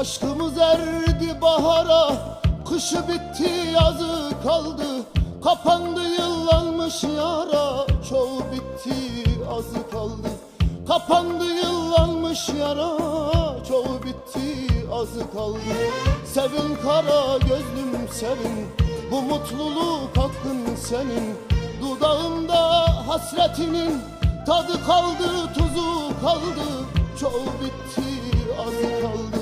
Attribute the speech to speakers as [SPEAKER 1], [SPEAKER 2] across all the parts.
[SPEAKER 1] Aşkımız erdi bahara Kışı bitti yazı kaldı. Kapandı yıllanmış yara Çoğu bitti azı kaldı. Kapandı yıllanmış yara Çoğu bitti azı kaldı. Sevin kara gözlüm sevin Bu mutluluk hakkın senin. Dudağımda hasretinin Tadı kaldı tuzu kaldı Çoğu bitti azı kaldı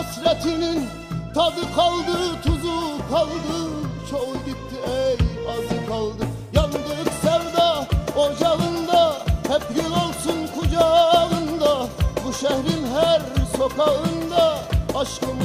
[SPEAKER 1] hasretinin Tadı kaldı tuzu kaldı. Çoğu gitti ey azı kaldı. Yandık sevda ocağında Hep gül olsun kucağında. Bu şehrin her sokağında Aşkımızın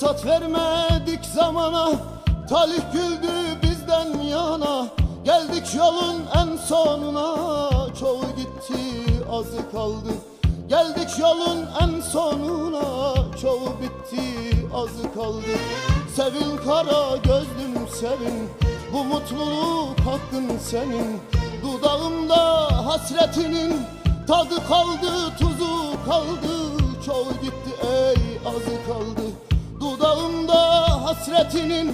[SPEAKER 1] Fırsat vermedik zamana. Talih güldü bizden yana. Geldik yolun en sonuna. Çoğu gitti azı kaldı. Geldik yolun en sonuna. Çoğu bitti azı kaldı. Sevin kara gözlüm sevin. Bu mutluluk hakkın senin. Dudağımda hasretinin Tadı kaldı tuzu kaldı. Çoğu gitti ey azı kaldı Dudağımda hasretinin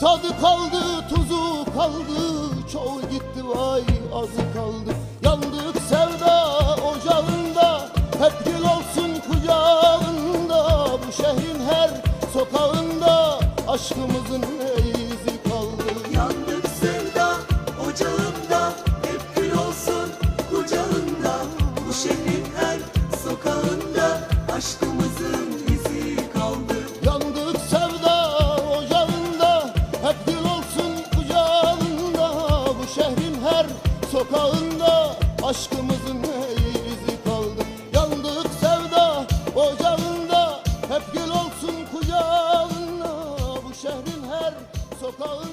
[SPEAKER 1] tadı kaldı, tuzu kaldı. Çoğu gitti vay azı kaldı. Yandık sevda ocağında Hep gül olsun kucağında. Bu şehrin her sokağında Aşkımızın sokağında aşkımızın neyi bizi kaldı? Yandık sevda ocağında hep gül olsun kucağında. Bu şehrin her sokağında